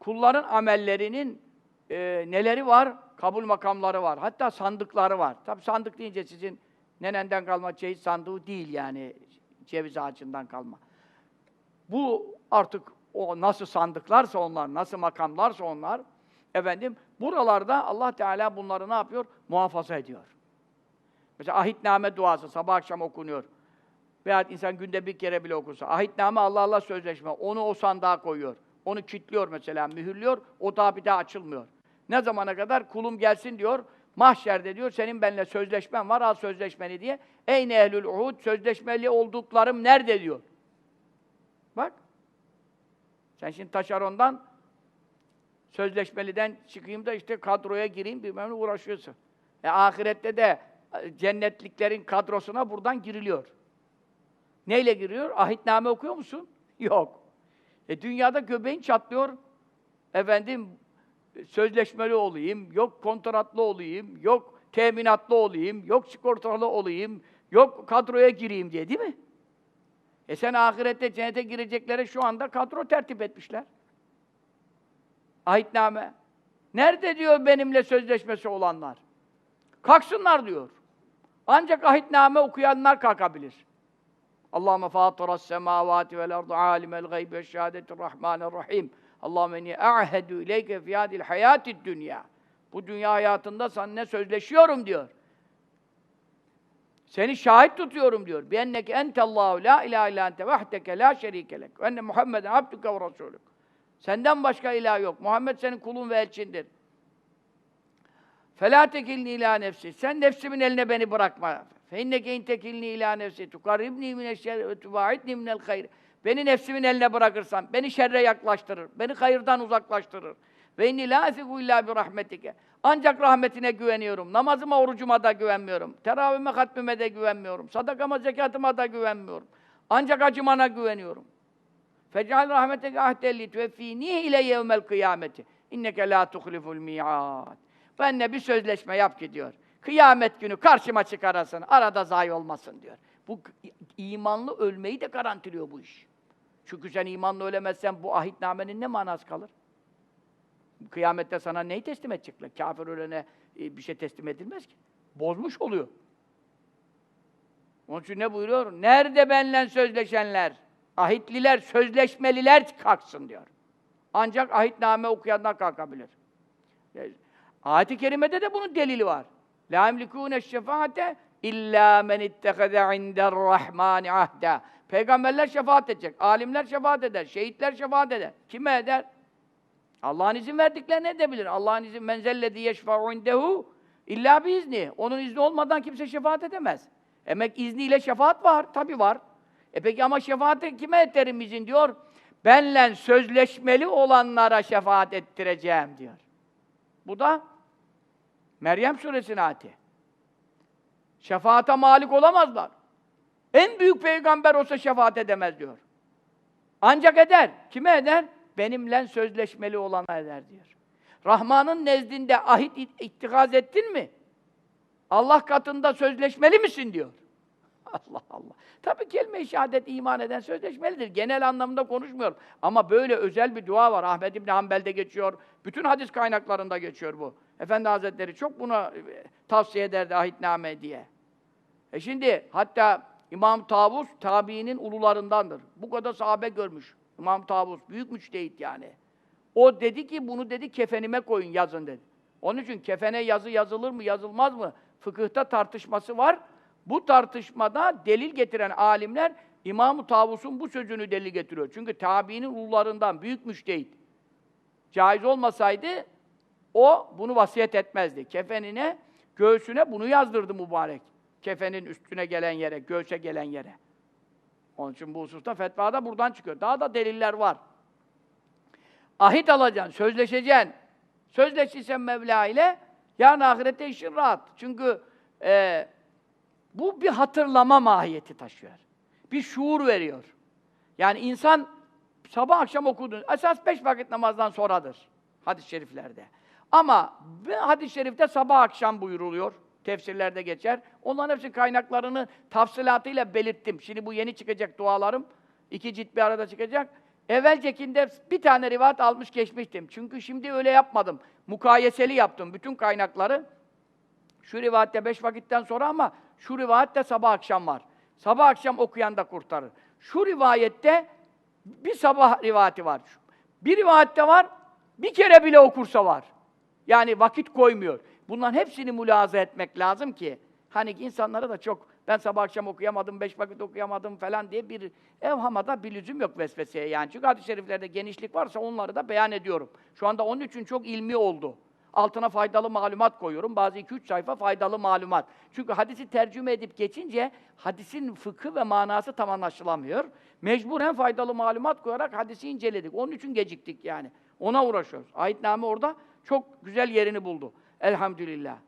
kulların amellerinin e, neleri var? Kabul makamları var. Hatta sandıkları var. Tabi sandık deyince sizin nenenden kalma ceviz sandığı değil yani. Ceviz ağacından kalma. Bu artık o nasıl sandıklarsa onlar, nasıl makamlarsa onlar, efendim buralarda Allah Teala bunları ne yapıyor? Muhafaza ediyor. Mesela ahitname duası sabah akşam okunuyor. Veya insan günde bir kere bile okursa. Ahitname Allah Allah sözleşme. Onu o sandığa koyuyor. Onu kilitliyor mesela, mühürlüyor. O daha bir daha açılmıyor. Ne zamana kadar? Kulum gelsin diyor. Mahşerde diyor, senin benimle sözleşmen var, al sözleşmeni diye. Eyne ehlül uhud, sözleşmeli olduklarım nerede diyor. Bak. Sen şimdi taşerondan sözleşmeliden çıkayım da işte kadroya gireyim bilmem ne uğraşıyorsun. E ahirette de e, cennetliklerin kadrosuna buradan giriliyor. Neyle giriyor? Ahitname okuyor musun? Yok. E dünyada göbeğin çatlıyor. Efendim sözleşmeli olayım, yok kontratlı olayım, yok teminatlı olayım, yok sigortalı olayım, yok kadroya gireyim diye değil mi? E sen ahirette cennete gireceklere şu anda kadro tertip etmişler. Ahitname. Nerede diyor benimle sözleşmesi olanlar? Kalksınlar diyor. Ancak ahitname okuyanlar kalkabilir. Allahümme fâtıras semâvâti vel ardu âlimel gaybi ve şehâdetir rahmanir rahim. Allahümme enni a'hedü ileyke fiyâdil hayâtid dünya. Bu dünya hayatında seninle sözleşiyorum diyor. Seni şahit tutuyorum diyor. Bi enneke entellahu la ilahe illa ente vahdeke la şerike lek. Ve enne Muhammeden abdüke ve rasulük. Senden başka ilah yok. Muhammed senin kulun ve elçindir. Fela tekilni ila nefsi. Sen nefsimin eline beni bırakma. فَاِنَّكَ اِنْ tekilni ila nefsi. تُقَرِّبْنِي مِنَ الشَّرِّ وَتُبَاعِدْنِي مِنَ الْخَيْرِ Beni nefsimin eline bırakırsan, beni şerre yaklaştırır, beni hayırdan uzaklaştırır. Ve inni la esigu illa bi rahmetike. Ancak rahmetine güveniyorum. Namazıma, orucuma da güvenmiyorum. Teravihime, hatmime de güvenmiyorum. Sadakama, zekatıma da güvenmiyorum. Ancak acımana güveniyorum. Fecal rahmeteke ahdelli tüveffini ile yevmel kıyameti. İnneke la tuhliful mi'ad. Benle bir sözleşme yap ki diyor. Kıyamet günü karşıma çıkarasın, arada zayi olmasın diyor. Bu imanlı ölmeyi de garantiliyor bu iş. Çünkü sen imanlı ölemezsen bu ahitnamenin ne manası kalır? Kıyamette sana neyi teslim edecekler? Kafir ölene e, bir şey teslim edilmez ki. Bozmuş oluyor. Onun için ne buyuruyor? Nerede benle sözleşenler? Ahitliler, sözleşmeliler kalksın diyor. Ancak ahitname okuyanlar kalkabilir. E, Ayet-i kerimede de bunun delili var. La emlikûne şefaate illa men ittehade inder rahmani ahda. Peygamberler şefaat edecek, alimler şefaat eder, şehitler şefaat eder. Kime eder? Allah'ın izin verdiklerini edebilir. Allah'ın izin menzellezi yeşfa'u indehu illa biizni. Onun izni olmadan kimse şefaat edemez. Emek izniyle şefaat var, tabi var. E peki ama şefaati kime ederim izin diyor? Benle sözleşmeli olanlara şefaat ettireceğim diyor. Bu da Meryem suresinin ayeti. Şefaate malik olamazlar. En büyük peygamber olsa şefaat edemez diyor. Ancak eder. Kime eder? Benimle sözleşmeli olana eder diyor. Rahman'ın nezdinde ahit ittikaz ettin mi? Allah katında sözleşmeli misin diyor. Allah Allah. Tabi kelime-i şehadet iman eden sözleşmelidir. Genel anlamda konuşmuyorum. Ama böyle özel bir dua var. Ahmed İbni Hanbel'de geçiyor. Bütün hadis kaynaklarında geçiyor bu. Efendi Hazretleri çok buna e, tavsiye ederdi ahitname diye. E şimdi hatta İmam Tavus tabiinin ulularındandır. Bu kadar sahabe görmüş. İmam Tavus büyük müçtehit yani. O dedi ki bunu dedi kefenime koyun yazın dedi. Onun için kefene yazı yazılır mı yazılmaz mı? Fıkıhta tartışması var. Bu tartışmada delil getiren alimler İmam-ı Tavus'un bu sözünü delil getiriyor. Çünkü tabiinin ulularından büyük müştehit. Caiz olmasaydı o bunu vasiyet etmezdi. Kefenine, göğsüne bunu yazdırdı mübarek. Kefenin üstüne gelen yere, göğse gelen yere. Onun için bu hususta fetva da buradan çıkıyor. Daha da deliller var. Ahit alacaksın, sözleşeceksin. Sözleşirsen Mevla ile yarın ahirette işin rahat. Çünkü e, bu bir hatırlama mahiyeti taşıyor. Bir şuur veriyor. Yani insan sabah akşam okudun. Esas beş vakit namazdan sonradır. Hadis-i şeriflerde. Ama hadis-i şerifte sabah akşam buyuruluyor. Tefsirlerde geçer. Onların hepsi kaynaklarını tafsilatıyla belirttim. Şimdi bu yeni çıkacak dualarım. iki cilt bir arada çıkacak. Evvelcekinde bir tane rivayet almış geçmiştim. Çünkü şimdi öyle yapmadım. Mukayeseli yaptım bütün kaynakları. Şu rivayette beş vakitten sonra ama şu rivayette sabah akşam var. Sabah akşam okuyan da kurtarır. Şu rivayette bir sabah rivayeti var. Bir rivayette var, bir kere bile okursa var. Yani vakit koymuyor. Bunların hepsini mülaza etmek lazım ki hani insanlara da çok ben sabah akşam okuyamadım, beş vakit okuyamadım falan diye bir evhamada bir lüzum yok vesveseye yani. Çünkü hadis-i şeriflerde genişlik varsa onları da beyan ediyorum. Şu anda onun için çok ilmi oldu. Altına faydalı malumat koyuyorum. Bazı iki üç sayfa faydalı malumat. Çünkü hadisi tercüme edip geçince hadisin fıkı ve manası tam anlaşılamıyor. Mecburen faydalı malumat koyarak hadisi inceledik. Onun için geciktik yani. Ona uğraşıyoruz. Ayetname orada çok güzel yerini buldu. Elhamdülillah.